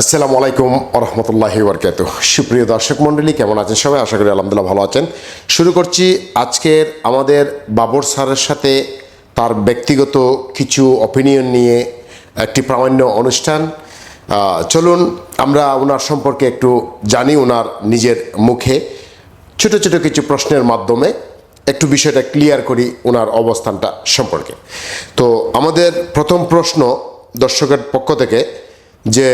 আসসালামু আলাইকুম রহমতুল্লাহি বরকাত সুপ্রিয় দর্শক মণ্ডলী, কেমন আছেন সবাই? আশা করি আলহামদুলিল্লাহ ভালো আছেন। শুরু করছি আজকের আমাদের বাবর স্যারের সাথে তার ব্যক্তিগত কিছু অপিনিয়ন নিয়ে একটি প্রামাণ্য অনুষ্ঠান। চলুন আমরা ওনার সম্পর্কে একটু জানি ওনার নিজের মুখে। ছোট ছোট কিছু প্রশ্নের মাধ্যমে একটু বিষয়টা ক্লিয়ার করি ওনার অবস্থানটা সম্পর্কে। তো আমাদের প্রথম প্রশ্ন দর্শকের পক্ষ থেকে যে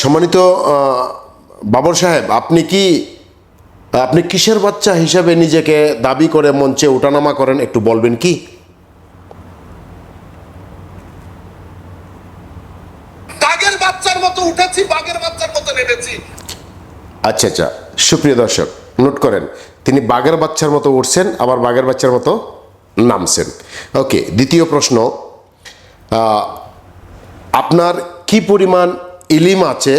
সম্মানিত বাবর সাহেব আপনি কি আপনি কিসের বাচ্চা হিসাবে নিজেকে দাবি করে মঞ্চে ওঠানামা করেন একটু বলবেন কি? বাঘের বাচ্চার মতো উঠেছি বাঘের বাচ্চার মতো নেমেছি। আচ্ছা আচ্ছা সুপ্রিয় দর্শক নোট করেন তিনি বাঘের বাচ্চার মতো উঠছেন আবার বাঘের বাচ্চার মতো নামছেন। ওকে দ্বিতীয় প্রশ্ন আপনার কি পরিমাণ ইলিম আছে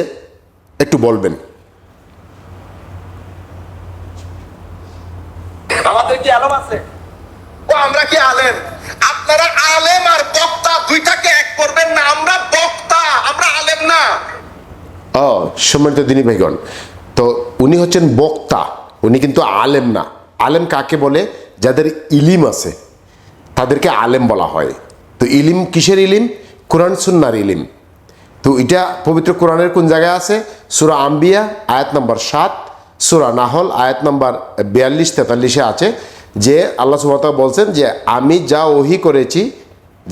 একটু বলবেন। আমাদের কি আলম আছে? ও আমরা কি আলেম? আপনারা আলেম আর বক্তা দুইটাকে এক করবেন না আমরা বক্তা আমরা আলেম না। ও সম্মানিত দিনী ভাইগণ তো উনি হচ্ছেন বক্তা উনি কিন্তু আলেম না। আলেম কাকে বলে? যাদের ইলিম আছে তাদেরকে আলেম বলা হয়। তো ইলিম কিসের ইলিম? কোরআন সুন্নার ইলিম। তো এটা পবিত্র কোরআনের কোন জায়গায় আছে? সুরা আম্বিয়া, আয়াত নম্বর সাত, সুরা নাহল, আয়াত নম্বর বিয়াল্লিশ, তেতাল্লিশে আছে, যে আল্লাহ সুমতা বলছেন যে, আমি যা ওহি করেছি,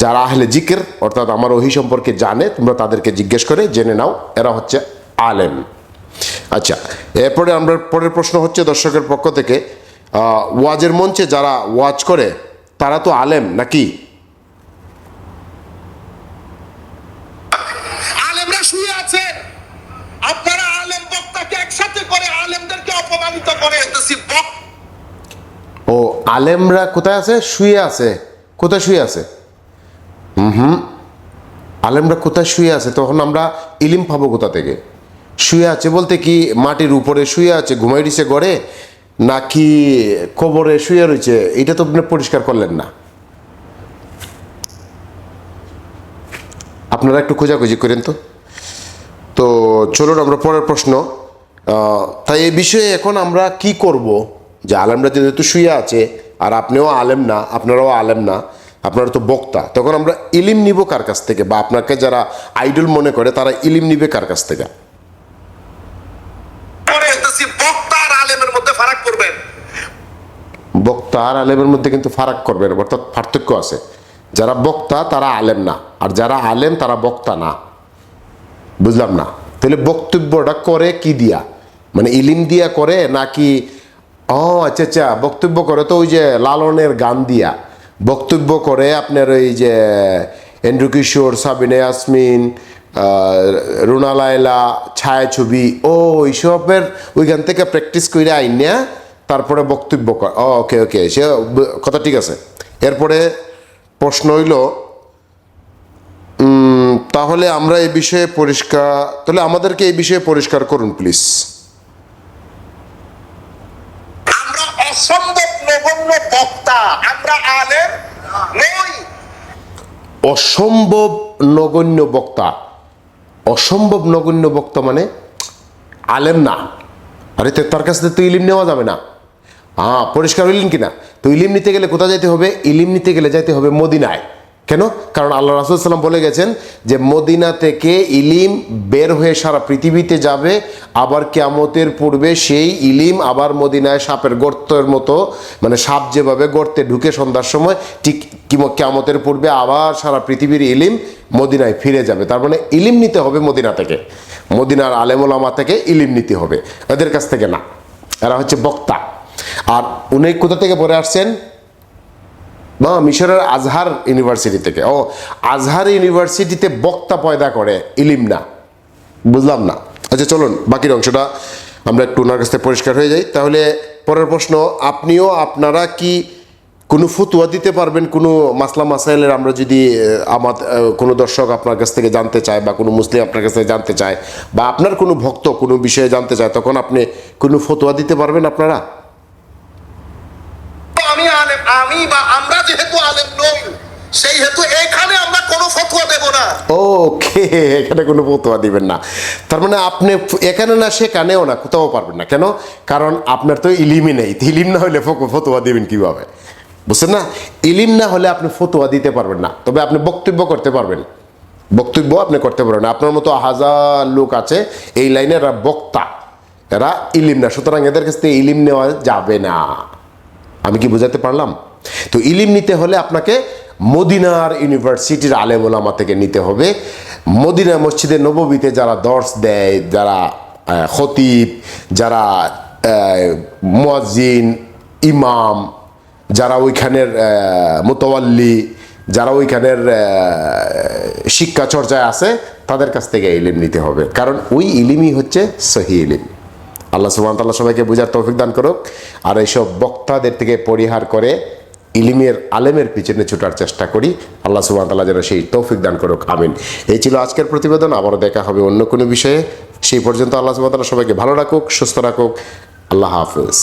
যারা আহলে জিকের, অর্থাৎ আমার ওহি সম্পর্কে জানে, তোমরা তাদেরকে জিজ্ঞেস করে জেনে নাও, এরা হচ্ছে আলেম। আচ্ছা এরপরে আমরা, পরের প্রশ্ন হচ্ছে দর্শকের পক্ষ থেকে ওয়াজের মঞ্চে যারা ওয়াজ করে, তারা তো আলেম নাকি আলেমরা শুয়ে আছে আপনারা আলেম বক্তাকে একসাথে করে আলেমদেরকে অপমানিত করে এতেছি বক ও আলেমরা কোথায় আছে? শুয়ে আছে। কোথায় শুয়ে আছে? হুম আলেমরা কোথায় শুয়ে আছে? তখন আমরা ইলিম পাবো কোথা থেকে? শুয়ে আছে বলতে কি? মাটির উপরে শুয়ে আছে ঘুমাই দিছে গড়ে নাকি কবরে শুয়ে রয়েছে? এটা তো আপনি পরিষ্কার করলেন না। আপনারা একটু খোঁজাখুঁজি করেন তো। তো চলুন আমরা পরের প্রশ্ন। তাই এই বিষয়ে এখন আমরা কি করব? যে আলেমরা যেহেতু শুয়ে আছে আর আপনিও আলেম না আপনারাও আলেম না আপনারা তো বক্তা তখন আমরা ইলিম নিব কার কাছ থেকে? বা আপনাকে যারা আইডল মনে করে তারা ইলিম নিবে কার কাছ থেকে? বক্তা আর আলেমের মধ্যে কিন্তু ফারাক করবেন অর্থাৎ পার্থক্য আছে। যারা বক্তা তারা আলেম না আর যারা আলেম তারা বক্তা না। বুঝলাম না? তাহলে বক্তব্যটা করে কি দিয়া? মানে ইলিম দিয়া করে নাকি ও আচ্ছা আচ্ছা বক্তব্য করে তো ওই যে লালনের গান দিয়া। বক্তব্য করে আপনার ওই যে এন্ড্রু কিশোর, সাবিনা ইয়াসমিন রুনা লায়লা, ছায়াছবি, ও ওইসবের ওইখান থেকে প্র্যাকটিস করে আইনিয়া, তারপরে বক্তব্য কর ও ওকে ওকে সে কথা ঠিক আছে। এরপরে প্রশ্ন হইল তাহলে আমরা এই বিষয়ে পরিষ্কার তাহলে আমাদেরকে এই বিষয়ে পরিষ্কার করুন প্লিজ আমরা অসম্ভব নগণ্য বক্তা। আমরা আলেম নই। অসম্ভব নগণ্য বক্তা। অসম্ভব নগণ্য বক্তা মানে আলেম না। আরে তো তার কাছ থেকে তো ইলিম নেওয়া যাবে না। হ্যাঁ পরিষ্কার হইলেন কিনা? তো ইলিম নিতে গেলে কোথায় যাইতে হবে? ইলিম নিতে গেলে যাইতে হবে মদিনায়। কেন? কারণ আল্লাহ রাসুল সাল্লাম বলে গেছেন যে, মদিনা থেকে ইলিম বের হয়ে সারা পৃথিবীতে যাবে, আবার কেয়ামতের পূর্বে সেই ইলিম আবার মদিনায় সাপের গর্তের মতো মানে সাপ যেভাবে গর্তে ঢুকে সন্ধ্যার সময়, ঠিক কিম- কেয়ামতের পূর্বে আবার সারা পৃথিবীর ইলিম মদিনায় ফিরে যাবে। তার মানে ইলিম নিতে হবে মদিনা থেকে। মদিনার আলেমুলামা থেকে ইলিম নিতে হবে। এদের কাছ থেকে না। এরা হচ্ছে বক্তা। আর উনি কোথা থেকে পড়ে আসছেন? না মিশরের আজহার ইউনিভার্সিটি থেকে। ও, আজহার ইউনিভার্সিটিতে বক্তা পয়দা করে, ইলিম না। বুঝলাম না। আচ্ছা চলুন, বাকির অংশটা আমরা একটু ওনার কাছ থেকে পরিষ্কার হয়ে যাই। তাহলে, পরের প্রশ্ন, আপনিও আপনারা কি কোনো ফতুয়া দিতে পারবেন? কোনো মাসলা মাসাইলের আমরা যদি আমার কোনো দর্শক আপনার কাছ থেকে জানতে চায় বা কোনো মুসলিম আপনার কাছ থেকে জানতে চায় বা আপনার কোনো ভক্ত কোনো বিষয়ে জানতে চায়, তখন আপনি কোনো ফতুয়া দিতে পারবেন আপনারা? আলেম, আমি বা আমরা যেহেতু আলেম নই, সেই হেতু এখানে আমরা কোনো ফতোয়া দেব না। ওকে, এখানে কোনো ফতোয়া দিবেন না। তার মানে আপনি এখানে না, সেখানেও না, কোথাও পারবেন না। কেন? কারণ আপনার তো ইলিমই নেই। ইলিম না হলে ফতোয়া বুঝছেন না? ইলিম না হলে আপনি ফতোয়া দিতে পারবেন না। তবে আপনি বক্তব্য করতে পারবেন। বক্তব্য আপনি করতে পারবেন আপনার মতো হাজার লোক আছে, এই লাইনে এরা বক্তা। এরা ইলিম না। সুতরাং এদের কাছ থেকে ইলিম নেওয়া যাবে না। আমি কি বোঝাতে পারলাম? তো ইলিম নিতে হলে আপনাকে মদিনার ইউনিভার্সিটির আলেম ওলামা থেকে নিতে হবে। মদিনা মসজিদে নববীতে যারা দর্শ দেয়, যারা খতিব, যারা মুয়াজ্জিন, ইমাম, যারা ওইখানের মোতওয়াল্লি, যারা ওইখানের শিক্ষা চর্চায় আছে, তাদের কাছ থেকে ইলিম নিতে হবে। কারণ ওই ইলিমই হচ্ছে সহি ইলিম। আল্লাহ সুবাহ তাল্লাহ সবাইকে বুঝার তৌফিক দান করুক। আর এইসব বক্তাদের থেকে পরিহার করে ইলিমের, আলেমের পিছনে ছুটার চেষ্টা করি। আল্লাহ সুবাহ তাল্লাহ যেন সেই তৌফিক দান করুক, আমিন। এই ছিল আজকের প্রতিবেদন, আবারও দেখা হবে অন্য কোনো বিষয়ে। সেই পর্যন্ত আল্লাহ সুবাহ তাল্লাহ সবাইকে ভালো রাখুক, সুস্থ রাখুক। আল্লাহ হাফিজ।